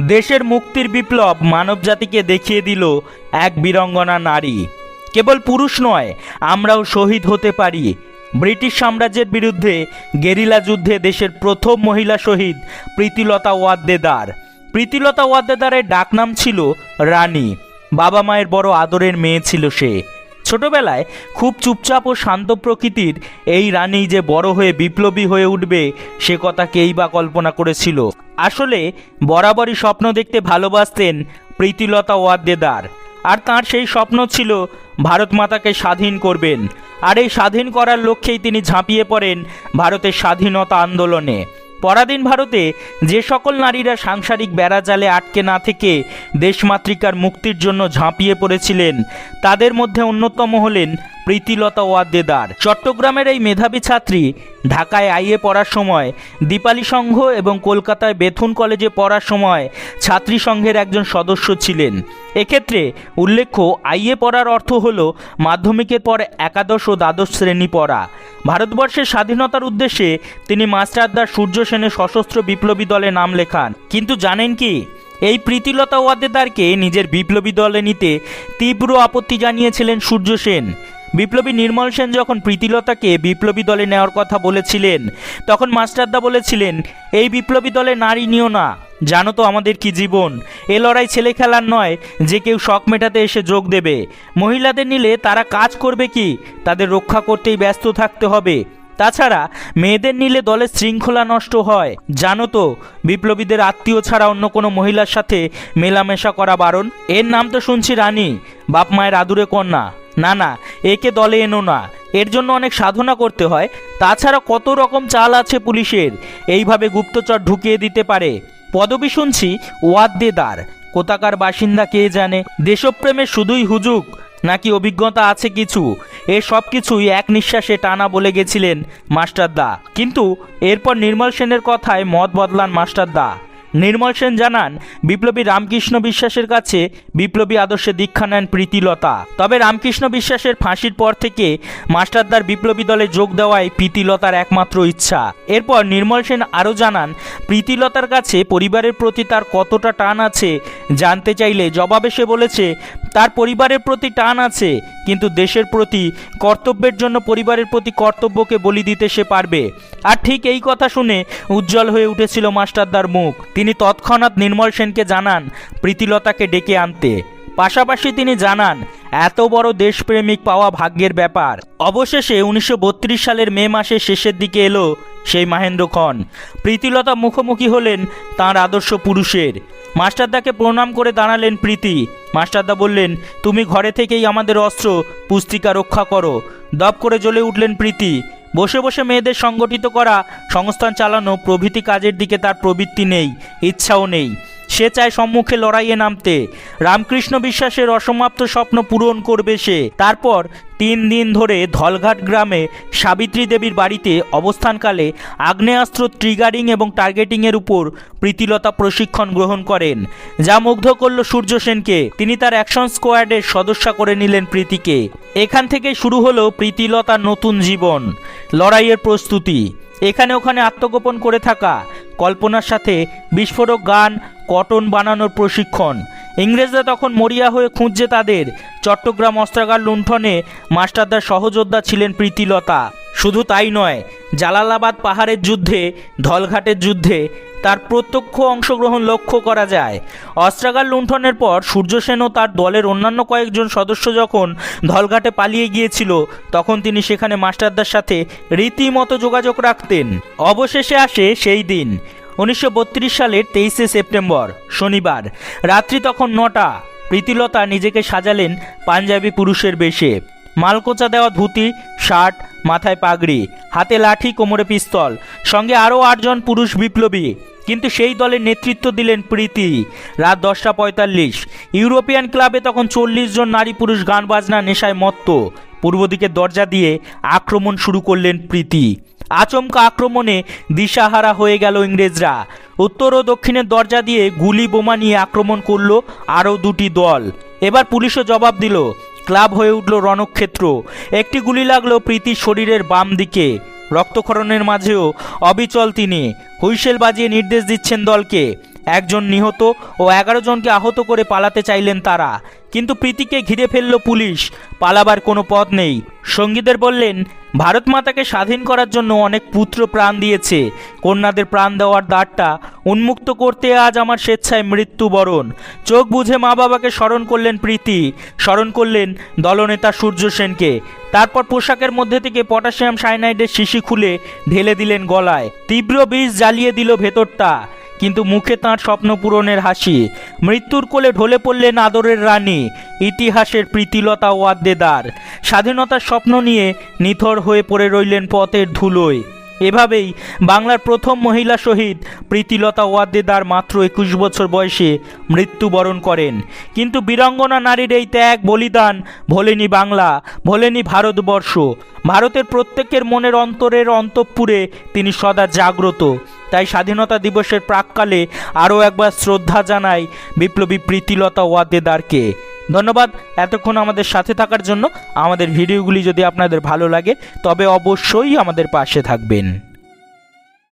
দেশের মুক্তির বিপ্লব মানবজাতিকে দেখিয়ে দিল এক বীরঙ্গনা নারী। কেবল পুরুষ নয়, আমরাও শহীদ হতে পারি। ব্রিটিশ সাম্রাজ্যের বিরুদ্ধে গেরিলা যুদ্ধে দেশের প্রথম মহিলা শহীদ প্রীতিলতা ওয়াদ্দেদার। প্রীতিলতা ওয়াদ্দেদারের ডাকনাম ছিল রানী। বাবা মায়ের বড় আদরের মেয়ে ছিল সে। ছোটবেলায় খুব চুপচাপ ও শান্ত প্রকৃতির এই রানী যে বড় হয়ে বিপ্লবী হয়ে উঠবে, সে কথা কেই বা কল্পনা করেছিল। আসলে বরাবরই স্বপ্ন দেখতে ভালোবাসতেন প্রীতিলতা ওয়াদ্দেদার। আর তার সেই স্বপ্ন ছিল, ভারত মাতাকে স্বাধীন করবেন। আর এই স্বাধীন করার লক্ষ্যেই তিনি ঝাঁপিয়ে পড়েন ভারতের স্বাধীনতা আন্দোলনে। পরাধীন ভারতে যে সকল নারীরা সাংসারিক বেড়াজালে আটকে না থেকে দেশমাতৃকার মুক্তির জন্য ঝাঁপিয়ে পড়েছিলেন, তাদের মধ্যে অন্যতম হলেন প্রীতিলতা ওয়াদ্দেদার চট্টগ্রামের এই মেধাবী ছাত্রী ঢাকায় আইএ পড়ার সময়, দীপালি সংঘ এবং কলকাতায় বেথুন কলেজে পড়ার সময় ছাত্রী সংঘের একজন সদস্য ছিলেন। এক্ষেত্রে উল্লেখ্য, আইএ পড়ার অর্থ হল মাধ্যমিকের পর একাদশ ও দ্বাদশ শ্রেণি পড়া। ভারতবর্ষের স্বাধীনতার উদ্দেশ্যে তিনি মাস্টারদার সূর্য সেনের সশস্ত্র বিপ্লবী দলে নাম লেখান। কিন্তু জানেন কি? এই প্রীতিলতা ওয়াদ্দেদারকে নিজের বিপ্লবী দলে নিতে তীব্র আপত্তি জানিয়েছিলেন সূর্য সেন। বিপ্লবী নির্মল সেন যখন প্রীতিলতাকে বিপ্লবী দলে নেওয়ার কথা বলেছিলেন, তখন মাস্টারদা বলেছিলেন, এই বিপ্লবী দলে নারী নিও না। জানো তো আমাদের কি জীবন? এ লড়াই ছেলে খেলার নয়, যে কেউ শখ মেটাতে এসে যোগ দেবে। মহিলাদের নিলে তারা কাজ করবে কি? তাদের রক্ষা করতেই ব্যস্ত থাকতে হবে। তাছাড়া, মেয়েদের নিলে দলের শৃঙ্খলা নষ্ট হয়। জানো তো, বিপ্লবীদের আত্মীয় ছাড়া অন্য কোনো মহিলার সাথে মেলামেশা করা বারণ? এর নাম তো শুনছি রানী, বাপ মায়ের আদুরে কন্যা। না না, একে দলে এনো না। এর জন্য অনেক সাধনা করতে হয়। তাছাড়া কত রকম চাল আছে পুলিশের? এইভাবে গুপ্তচর ঢুকিয়ে দিতে পারে। পদবি শুনছি, ওয়াদ্দেদার। কোথাকার বাসিন্দা কে জানে? দেশপ্রেমে শুধুই হুজুক, নাকি অভিজ্ঞতা আছে কিছু? এ সব কিছুই এক নিঃশ্বাসে টানা বলে গেছিলেন মাস্টারদা। কিন্তু এরপর নির্মল সেনের কথায় মত বদলান মাস্টারদা। নির্মল সেন জানান, বিপ্লবী রামকৃষ্ণ বিশ্বাসের কাছে বিপ্লবী আদর্শে দীক্ষা নেন প্রীতিলতা। তবে রামকৃষ্ণ বিশ্বাসের ফাঁসির পর থেকে মাস্টারদার বিপ্লবী দলে যোগ দেওয়ায় প্রীতিলতার একমাত্র ইচ্ছা। এরপর নির্মল সেন আরও জানান, প্রীতিলতার কাছে পরিবারের প্রতি তার কতটা টান আছে জানতে চাইলে জবাবে সে বলেছে তার পরিবারের প্রতি টান আছে, কিন্তু দেশের প্রতি, কর্তব্যের জন্য পরিবারের প্রতি কর্তব্যকে বলি দিতে সে পারবে। আর ঠিক এই কথা শুনে উজ্জ্বল হয়ে উঠেছিল মাস্টারদার মুখ। তিনি তৎক্ষণাৎ নির্মল সেনকে জানান, প্রীতিলতাকে ডেকে আনতে। পাশাপাশি তিনি জানান, এত বড় দেশপ্রেমিক পাওয়া ভাগ্যের ব্যাপার। অবশেষে উনিশশো বত্রিশ সালের মে মাসের শেষের দিকে এলো সেই মাহেন্দ্র খন প্রীতিলতা মুখোমুখি হলেন তাঁর আদর্শ পুরুষের। মাস্টারদাকে প্রণাম করে দাঁড়ালেন প্রীতি। মাস্টারদা বললেন, তুমি ঘরে থেকেই আমাদের অস্ত্র, পুস্তিকা রক্ষা করো। দপ করে জ্বলে উঠলেন প্রীতি। বসে বসে মেয়েদের সংগঠিত করা, সংস্থান চালানো প্রভৃতি কাজের দিকে তার প্রবৃত্তি নেই, ইচ্ছাও নেই। সে চায় সম্মুখে লড়াইয়ে নামতে। রামকৃষ্ণ বিশ্বাসের অসমাপ্ত স্বপ্ন পূরণ করবে সে। তারপর তিন দিন ধরে ধলঘাট গ্রামে সাবিত্রী দেবীর বাড়িতে অবস্থানকালে আগ্নেয়াস্ত্র ট্রিগারিং এবং টার্গেটিংয়ের উপর প্রীতিলতা প্রশিক্ষণ গ্রহণ করেন, যা মুগ্ধ করল সূর্য সেনকে। তিনি তার অ্যাকশন স্কোয়াডের সদস্যা করে নিলেন প্রীতিকে। এখান থেকে শুরু হলো প্রীতিলতার নতুন জীবন, লড়াইয়ের প্রস্তুতি। এখানে ওখানে আত্মগোপন করে থাকা কল্পনার সাথে বিস্ফোরক গান, কটন বানানোর প্রশিক্ষণ। ইংরেজরা তখন মরিয়া হয়ে খুঁজছে তাদের। চট্টগ্রাম অস্ত্রাগার লুণ্ঠনে মাস্টারদার সহযোদ্ধা ছিলেন প্রীতিলতা। শুধু তাই নয়, জালালাবাদ পাহাড়ের যুদ্ধে, ধলঘাটের যুদ্ধে তার প্রত্যক্ষ অংশগ্রহণ লক্ষ্য করা যায়। অস্ত্রাগার লুণ্ঠনের পর সূর্যসেন ও তার দলের অন্যান্য কয়েকজন সদস্য যখন ধলঘাটে পালিয়ে গিয়েছিল, তখন তিনি সেখানে মাস্টারদার সাথে রীতিমতো যোগাযোগ রাখতেন। অবশেষে আসে সেই দিন, উনিশশো বত্রিশ সালের তেইশে সেপ্টেম্বর, শনিবার। রাত্রি তখন নটা। প্রীতিলতা নিজেকে সাজালেন পাঞ্জাবি পুরুষের বেশে। মালকোচা দেওয়া ধুতি, শার্ট, মাথায় পাগড়ি, হাতে লাঠি, কোমরে পিস্তল, সঙ্গে আরও আটজন পুরুষ বিপ্লবী। কিন্তু সেই দলের নেতৃত্ব দিলেন প্রীতি। রাত দশটা পঁয়তাল্লিশ। ইউরোপিয়ান ক্লাবে তখন চল্লিশ জন নারী পুরুষ গান বাজনা নেশায় মত্ত। পূর্ব দিকে দরজা দিয়ে আক্রমণ শুরু করলেন প্রীতি। আচমকা আক্রমণে দিশাহারা হয়ে গেল ইংরেজরা। উত্তর ও দক্ষিণের দরজা দিয়ে গুলি বোমা নিয়ে আক্রমণ করল আরও দুটি দল। এবার পুলিশও জবাব দিল। ক্লাব হয়ে উঠল রণক্ষেত্র। একটি গুলি লাগল প্রীতির শরীরের বাম দিকে। রক্তক্ষরণের মাঝেও অবিচল তিনি। হুইসেল বাজিয়ে নির্দেশ দিচ্ছেন দলকে। একজন নিহত ও এগারো জনকে আহত করে পালাতে চাইলেন তারা। কিন্তু প্রীতিকে ঘিরে ফেলল পুলিশ। পালাবার কোনো পথ নেই। সঙ্গীদের বললেন, ভারত মাতাকে স্বাধীন করার জন্য অনেক পুত্র প্রাণ দিয়েছে। কন্যাদের প্রাণ দেওয়ার দ্বারটা উন্মুক্ত করতে আজ আমার স্বেচ্ছায় মৃত্যুবরণ। চোখ বুঝে মা বাবাকে স্মরণ করলেন প্রীতি। স্মরণ করলেন দলনেতা সূর্য সেনকে। তারপর পোশাকের মধ্যে থেকে পটাশিয়াম সাইনাইডের শিশি খুলে ঢেলে দিলেন গলায়। তীব্র বিষ জ্বালিয়ে দিল ভেতরটা। কিন্তু মুখে তাঁর স্বপ্ন পূরণের হাসি। মৃত্যুর কোলে ঢলে পড়লেন আদরের রানী, ইতিহাসের প্রীতিলতা ওয়াদ্দেদার স্বাধীনতার স্বপ্ন নিয়ে নিথর হয়ে পড়ে রইলেন পথের ধুলোয়। এভাবেই বাংলার প্রথম মহিলা শহীদ প্রীতিলতা ওয়াদ্দেদার মাত্র একুশ বছর বয়সে মৃত্যুবরণ করেন। কিন্তু বীরাঙ্গনা নারীর এই ত্যাগ, বলিদান, ভোলেনি বাংলা, ভোলেনি ভারতবর্ষ, ভারতের প্রত্যেকের মনের অন্তরের অন্তঃপুরে তিনি সদা জাগ্রত। তাই স্বাধীনতা দিবসের প্রাককালে আরও একবার শ্রদ্ধা জানাই বিপ্লবী প্রীতিলতা ওয়াদেদারকে। ধন্যবাদ এতক্ষণ আমাদের সাথে থাকার জন্য। আমাদের ভিডিওগুলি যদি আপনাদের ভালো লাগে, তবে অবশ্যই আমাদের পাশে থাকবেন।